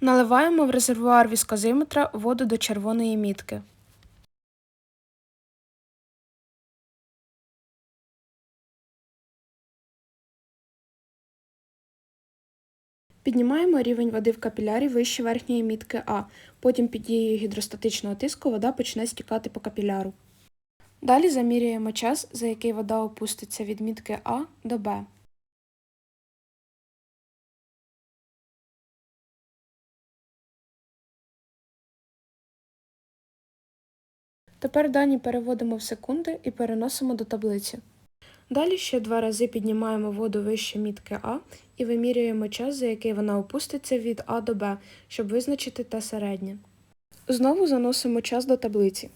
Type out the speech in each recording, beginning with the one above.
Наливаємо в резервуар віскозиметра воду до червоної мітки. Піднімаємо рівень води в капілярі вище верхньої мітки А. Потім під дією гідростатичного тиску вода почне стікати по капіляру. Далі замірюємо час, за який вода опуститься від мітки А до Б. Тепер дані переводимо в секунди і переносимо до таблиці. Далі ще два рази піднімаємо воду вище мітки А і вимірюємо час, за який вона опуститься від А до Б, щоб визначити те середнє. Знову заносимо час до таблиці.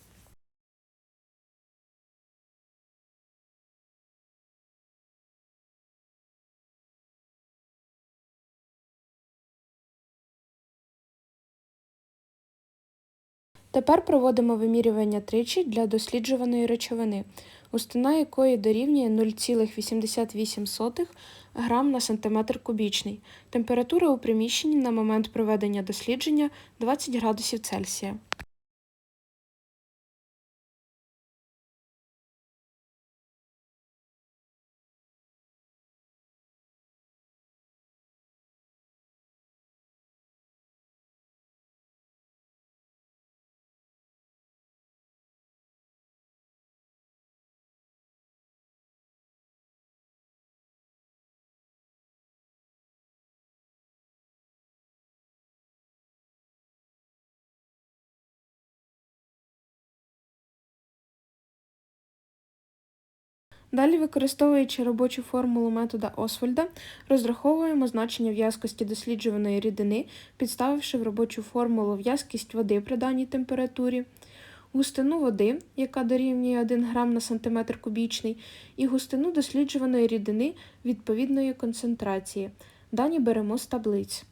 Тепер проводимо вимірювання тричі для досліджуваної речовини, густина якої дорівнює 0,88 грам на сантиметр кубічний. Температура у приміщенні на момент проведення дослідження 20 градусів Цельсія. Далі, використовуючи робочу формулу метода Освальда, розраховуємо значення в'язкості досліджуваної рідини, підставивши в робочу формулу в'язкість води при даній температурі, густину води, яка дорівнює 1 грам на сантиметр кубічний, і густину досліджуваної рідини відповідної концентрації. Дані беремо з таблиць.